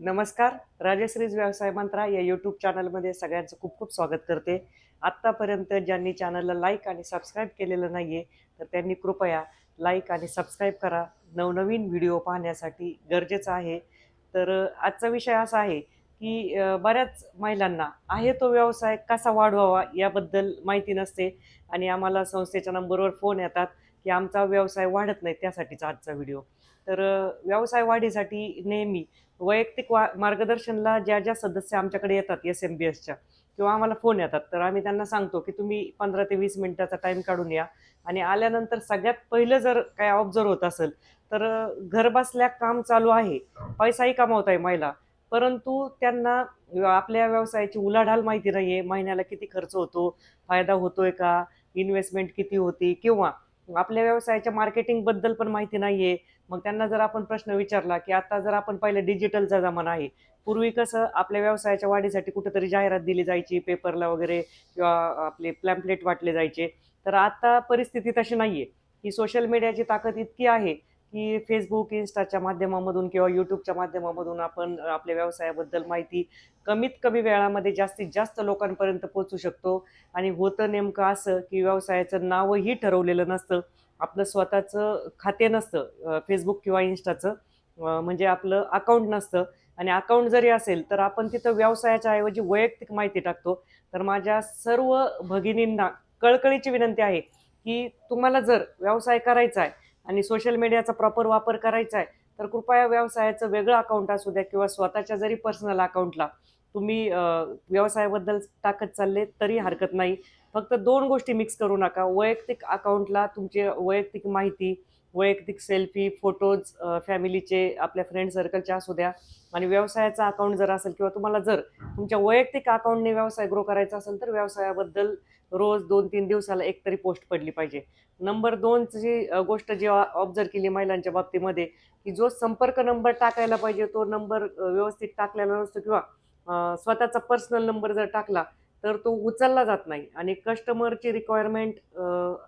नमस्कार. राजश्रीज व्यवसाय मंत्रा या यूट्यूब चॅनलमध्ये सगळ्यांचं खूप खूप स्वागत करते. आत्तापर्यंत ज्यांनी चॅनलला लाईक आणि सबस्क्राईब केलेलं नाही आहे तर त्यांनी कृपया लाईक आणि सबस्क्राईब करा. नवनवीन व्हिडिओ पाहण्यासाठी गरजेचं आहे. तर आजचा विषय असा आहे की बऱ्याच महिलांना आहे तो व्यवसाय कसा वाढवावा याबद्दल माहिती नसते आणि आम्हाला संस्थेच्या नंबरवर फोन येतात. की आमचा व्यवसाय वाढत नाही त्यासाठीचा आजचा व्हिडिओ. तर व्यवसाय वाढीसाठी नेहमी वैयक्तिक वा मार्गदर्शनला ज्या ज्या सदस्य आमच्याकडे येतात एस एम बी एसच्या किंवा आम्हाला फोन येतात तर आम्ही त्यांना सांगतो की तुम्ही पंधरा ते वीस मिनिटाचा टाईम काढून या. आणि आल्यानंतर सगळ्यात पहिलं जर काय ऑब्झर्व होत असेल तर घरबसल्या काम चालू आहे. पैसाही कमावत आहे महिला. परंतु त्यांना आपल्या व्यवसायाची उलाढाल माहिती नाही आहे महिन्याला किती खर्च होतो? फायदा होतोय का? इन्व्हेस्टमेंट किती होती? किंवा आपल्या व्यवसायाच्या मार्केटिंगबद्दल पण माहिती नाही आहे मग त्यांना जर आपण प्रश्न विचारला की आता जर आपण पाहिलं डिजिटलचा जमाना आहे पूर्वी कसं आपल्या व्यवसायाच्या वाढीसाठी कुठेतरी जाहिरात दिली जायची पेपरला वगैरे किंवा आपले प्लॅम्पलेट वाटले जायचे. तर आता परिस्थिती तशी नाहीये. की सोशल मीडियाची ताकद इतकी आहे की फेसबुक इन्स्टाच्या माध्यमामधून किंवा यूट्यूबच्या माध्यमामधून आपण आपल्या व्यवसायाबद्दल माहिती कमीत कमी वेळामध्ये जास्तीत जास्त लोकांपर्यंत पोहोचू शकतो. आणि होतं नेमकं असं की व्यवसायाचं नावही ठरवलेलं नसतं. आपलं स्वतःचं खाते नसतं फेसबुक किंवा इन्स्टाचं म्हणजे आपलं अकाउंट नसतं. आणि अकाउंट जरी असेल तर आपण तिथं व्यवसायाच्या ऐवजी वैयक्तिक माहिती टाकतो. तर माझ्या सर्व भगिनींना कळकळीची विनंती आहे की तुम्हाला जर व्यवसाय करायचा आहे आणि सोशल मीडियाचा प्रॉपर वापर करायचा आहे तर कृपया व्यवसायाचं वेगळं अकाउंट असू द्या किंवा स्वतःच्या जरी पर्सनल अकाउंटला तुम्ही व्यवसायाबद्दल टाकत चालले तरी हरकत नाही. फक्त दोन गोष्टी मिक्स करू नका. वैयक्तिक अकाउंटला तुमची वैयक्तिक माहिती वैयक्तिक सेल्फी फोटोज फॅमिलीचे आपल्या फ्रेंड सर्कलचे असू द्या. आणि व्यवसायाचा अकाउंट जर असेल किंवा तुम्हाला जर तुमच्या वैयक्तिक अकाउंटने व्यवसाय ग्रो करायचा असेल तर व्यवसायाबद्दल रोज दोन तीन दिवसाला एक तरी पोस्ट पडली पाहिजे. नंबर दोनची गोष्ट जेव्हा ऑब्झर्व केली महिलांच्या बाबतीमध्ये की जो संपर्क नंबर टाकायला पाहिजे तो नंबर व्यवस्थित टाकलेला नसतो किंवा स्वतःचा पर्सनल नंबर जर टाकला तर तो उचलला जात नाही. आणि कस्टमरची रिक्वायरमेंट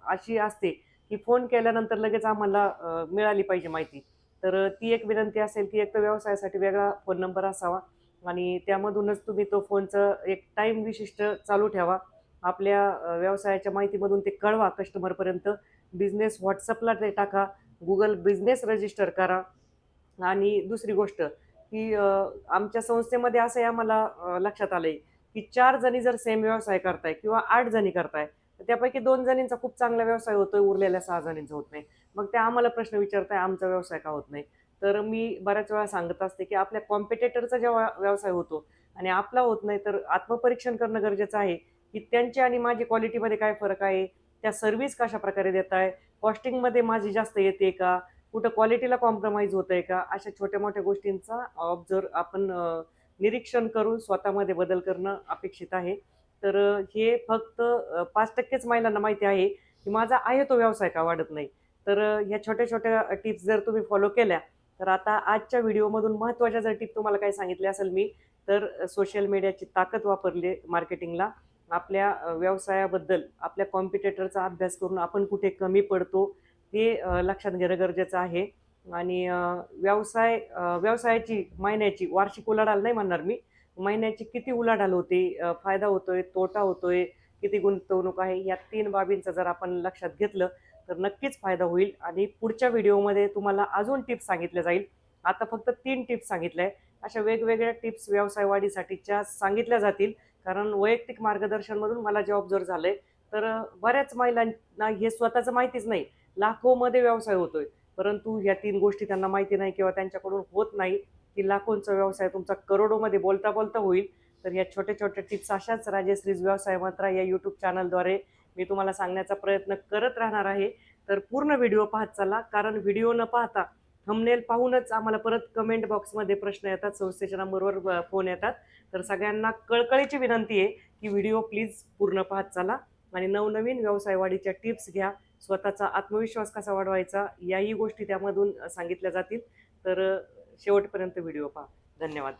अशी असते की फोन केल्यानंतर लगेच आम्हाला मिळाली पाहिजे माहिती. तर ती एक विनंती असेल की एक तर व्यवसायासाठी वेगळा फोन नंबर असावा आणि त्यामधूनच तुम्ही तो फोनचं एक टाईम विशिष्ट चालू ठेवा. आपल्या व्यवसायाच्या माहितीमधून ते कळवा कस्टमरपर्यंत. बिझनेस व्हॉट्सअपला ते टाका. गुगल बिझनेस रजिस्टर करा. आणि दुसरी गोष्ट की आमच्या संस्थेमध्ये असंही आम्हाला लक्षात आलं आहे की चार जणी जर सेम व्यवसाय करताय किंवा आठ जणी करताय तर त्यापैकी दोन जणींचा खूप चांगला व्यवसाय होतोय उरलेल्या सहा जणींचा होत नाही. मग ते आम्हाला प्रश्न विचारताय आमचा व्यवसाय का होत नाही? तर मी बऱ्याच वेळा सांगत असते की आपल्या कॉम्पिटेटरचा जेव्हा व्यवसाय होतो आणि आपला होत नाही तर आत्मपरीक्षण करणं गरजेचं आहे. की त्यांची आणि माझी क्वालिटीमध्ये काय फरक आहे? त्या सर्व्हिस कशा प्रकारे देत आहे? कॉस्टिंगमध्ये माझी जास्त येते का? कुठं क्वालिटीला कॉम्प्रोमाइज होत आहे का? अशा छोट्या मोठ्या गोष्टींचा ऑब्झर्व आपण निरीक्षण करून स्वतःमध्ये बदल करणं अपेक्षित आहे. तर हे फक्त पाच टक्केच महिलांना माहिती आहे की माझा आहे तो व्यवसाय का वाढत नाही? तर ह्या छोट्या छोट्या टिप्स जर तुम्ही फॉलो केल्या तर आता आजच्या व्हिडिओमधून महत्त्वाच्या जर टिप तुम्हाला काही सांगितले असेल मी तर सोशल मीडियाची ताकद वापरली मार्केटिंगला आपल्या व्यवसायाबद्दल आपल्या कॉम्पिटेटरचा अभ्यास करून आपण कुठे कमी पडतो हे लक्षात घेणं गरजेचं आहे. आणि व्यवसाय व्यवसायाची महिन्याची वार्षिक उलाढाल नाही म्हणणार मी. महिन्याची किती उलाढाल होते फायदा होतोय तोटा होतोय किती गुंतवणूक आहे या तीन बाबींचं जर आपण लक्षात घेतलं तर नक्कीच फायदा होईल. आणि पुढच्या व्हिडिओमध्ये तुम्हाला अजून टिप्स सांगितल्या जाईल. आता फक्त तीन टिप्स सांगितल्या आहे अशा वेगवेगळ्या टिप्स व्यवसाय वाढीसाठीच्या सांगितल्या जातील. कारण वैयक्तिक मार्गदर्शनमधून मला जे ऑब्झर्व झालंय तर बऱ्याच महिलांना हे स्वतःचं माहितीच नाही. लाखोमध्ये व्यवसाय होतोय. परंतु ह्या तीन गोष्टी त्यांना माहिती नाही किंवा त्यांच्याकडून होत नाही की लाखोंचा व्यवसाय तुमचा करोडोमध्ये बोलता बोलता होईल. तर या छोट्या छोट्या टिप्स अशाच राजेश्रीज व्यवसाय मंत्रा या यूट्यूब चॅनलद्वारे मी तुम्हाला सांगण्याचा प्रयत्न करत राहणार आहे. तर पूर्ण व्हिडिओ पाहत चला कारण व्हिडिओ न पाहता थंबनेल पाहूनच आम्हाला परत कमेंट बॉक्समध्ये प्रश्न येतात. संस्थेच्या नंबरवर फोन येतात. तर सगळ्यांना कळकळीची विनंती आहे की व्हिडिओ प्लीज पूर्ण पाहत चाला. आणि नवनवीन व्यवसाय वाढीच्या टिप्स घ्या. स्वतःचा आत्मविश्वास कसा वाढवायचा याही गोष्टी त्यामधून सांगितल्या जातील. तर शेवटपर्यंत व्हिडिओ पहा. धन्यवाद.